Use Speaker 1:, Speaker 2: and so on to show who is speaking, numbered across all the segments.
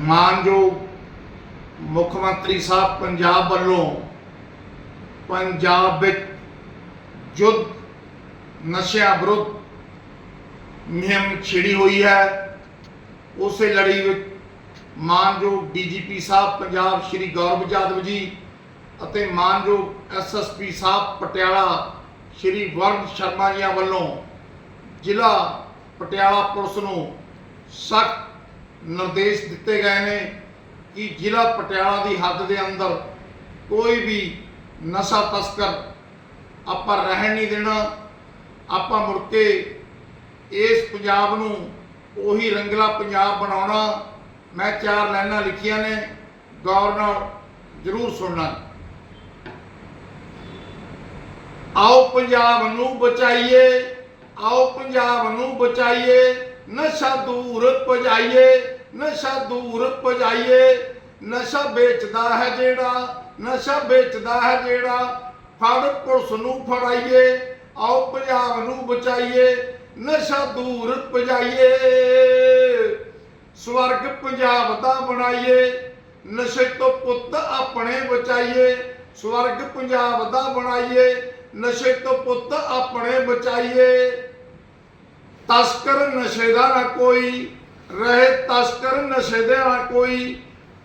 Speaker 1: ਮਾਨਯੋਗ ਮੁੱਖ ਮੰਤਰੀ ਸਾਹਿਬ ਪੰਜਾਬ ਵੱਲੋਂ ਪੰਜਾਬ ਵਿੱਚ ਯੁੱਧ ਨਸ਼ਿਆਂ ਵਿਰੁੱਧ ਮੁਹਿੰਮ ਛਿੜੀ ਹੋਈ ਹੈ। ਉਸੇ ਲੜੀ ਵਿੱਚ ਮਾਨਯੋਗ ਡੀਜੀਪੀ ਸਾਹਿਬ ਪੰਜਾਬ ਸ਼੍ਰੀ ਗੌਰਵ ਯਾਦਵ ਜੀ ਅਤੇ ਮਾਨਯੋਗ ਐਸਐਸਪੀ ਸਾਹਿਬ ਪਟਿਆਲਾ ਸ਼੍ਰੀ ਵਰਨ ਸ਼ਰਮਾ ਜੀਆਂ ਵੱਲੋਂ ਜ਼ਿਲ੍ਹਾ ਪਟਿਆਲਾ ਪੁਲਿਸ ਨੂੰ ਸਖਤ ਨਿਰਦੇਸ਼ ਦਿੱਤੇ ਗਏ ਨੇ ਕਿ ਜ਼ਿਲ੍ਹਾ ਪਟਿਆਲਾ ਦੀ ਹੱਦ ਦੇ ਅੰਦਰ ਕੋਈ ਵੀ ਨਸ਼ਾ ਤਸਕਰ ਆਪਾਂ ਰਹਿਣ ਨਹੀਂ ਦੇਣਾ, ਆਪਾਂ ਮੁੜ ਕੇ ਇਸ ਪੰਜਾਬ ਨੂੰ ਉਹੀ ਰੰਗਲਾ ਪੰਜਾਬ ਬਣਾਉਣਾ, ਮੈਂ ਚਾਰ ਲਾਈਨਾਂ ਲਿਖੀਆਂ ਨੇ, ਗੌਰ ਨਾਲ ਜ਼ਰੂਰ ਸੁਣਨਾ। ਆਓ ਪੰਜਾਬ ਨੂੰ ਬਚਾਈਏ, ਆਓ ਪੰਜਾਬ ਨੂੰ ਬਚਾਈਏ, ਨਸ਼ਾ ਦੂਰ ਭਜਾਈਏ। ਨਸ਼ਾ ਦੂਰ ਪਜਾਈਏ, ਨਸ਼ਾ ਵੇਚਦਾ ਹੈ ਜਿਹੜਾ, ਨਸ਼ਾ ਵੇਚਦਾ ਹੈ ਜਿਹੜਾ, ਫੜ ਪੁਲਿਸ ਨੂੰ ਫੜਾਈਏ, ਆਓ ਪੰਜਾਬ ਨੂੰ ਬਚਾਈਏ, ਨਸ਼ਾ ਦੂਰ ਪਜਾਈਏ, ਸਵਰਗ ਪੰਜਾਬ ਦਾ ਬਣਾਈਏ, ਨਸ਼ੇ ਤੋਂ ਪੁੱਤ ਆਪਣੇ ਬਚਾਈਏ, ਸਵਰਗ ਪੰਜਾਬ ਦਾ ਬਣਾਈਏ, ਨਸ਼ੇ ਤੋਂ ਪੁੱਤ ਆਪਣੇ ਬਚਾਈਏ। ਤਸਕਰ ਨਸ਼ੇ ਦਾ ਨਾ ਕੋਈ ਰਹੇ ਤਸਕਰ ਨਸ਼ੇ ਦੇ ਨਾ ਕੋਈ।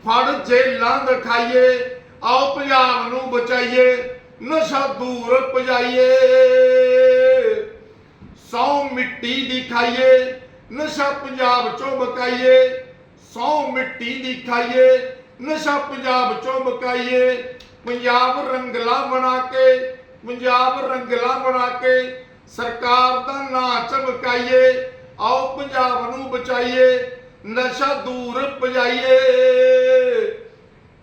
Speaker 1: ਫੜ ਜੇਲਾਂ ਦਿਖਾਈਏ ਆਓ ਪੰਜਾਬ ਨੂੰ ਬਚਾਈਏ, ਨਸ਼ਾ ਦੂਰ ਭਜਾਈਏ ਸੌ ਮਿੱਟੀ ਦੀ ਖਾਈਏ, ਨਸ਼ਾ ਪੰਜਾਬ ਚੋਂ ਬਕਾਈਏ। ਸੌ ਮਿੱਟੀ ਦੀ ਖਾਈਏ, ਨਸ਼ਾ ਪੰਜਾਬ ਚੋਂ ਬਕਾਈਏ। ਪੰਜਾਬ ਰੰਗਲਾ ਬਣਾ ਕੇ, ਪੰਜਾਬ ਰੰਗਲਾ ਬਣਾ ਕੇ, ਸਰਕਾਰ ਦਾ ਨਾਂ ਚਮਕਾਈਏ। ਆਓ ਪੰਜਾਬ ਨੂੰ ਬਚਾਈਏ, ਨਸ਼ਾ ਦੂਰ ਭਜਾਈਏ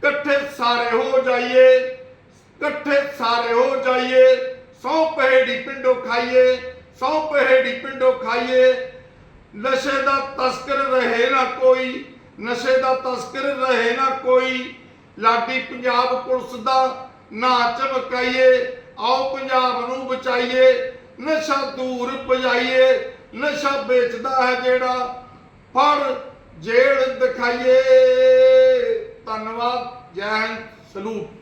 Speaker 1: ਇਕੱਠੇ ਸਾਰੇ ਹੋ ਜਾਈਏ, ਇਕੱਠੇ ਸਾਰੇ ਹੋ ਜਾਈਏ। ਸੌ ਪਹਿੜੀ ਪਿੰਡੋਂ ਖਾਈਏ, ਸੌ ਪਹਿੜੀ ਪਿੰਡੋਂ ਖਾਈਏ। ਨਸ਼ੇ ਦਾ ਤਸਕਰ ਰਹੇ ਨਾ ਕੋਈ, ਨਸ਼ੇ ਦਾ ਤਸਕਰ ਰਹੇ ਨਾ ਕੋਈ। ਲਾਡੀ ਪੰਜਾਬ ਪੁਲਿਸ ਦਾ ਨਾਂ ਚਮਕਾਈਏ, ਆਓ ਪੰਜਾਬ ਨੂੰ ਬਚਾਈਏ। ਨਸ਼ਾ ਦੂਰ ਭਜਾਈਏ ਨਸ਼ਾ ਵੇਚਦਾ ਹੈ ਜਿਹੜਾ ਫੜ ਜੇਲ੍ਹ ਦਿਖਾਈਏ। ਧੰਨਵਾਦ ਜੈ ਹਿੰਦ ਸਲੂਟ।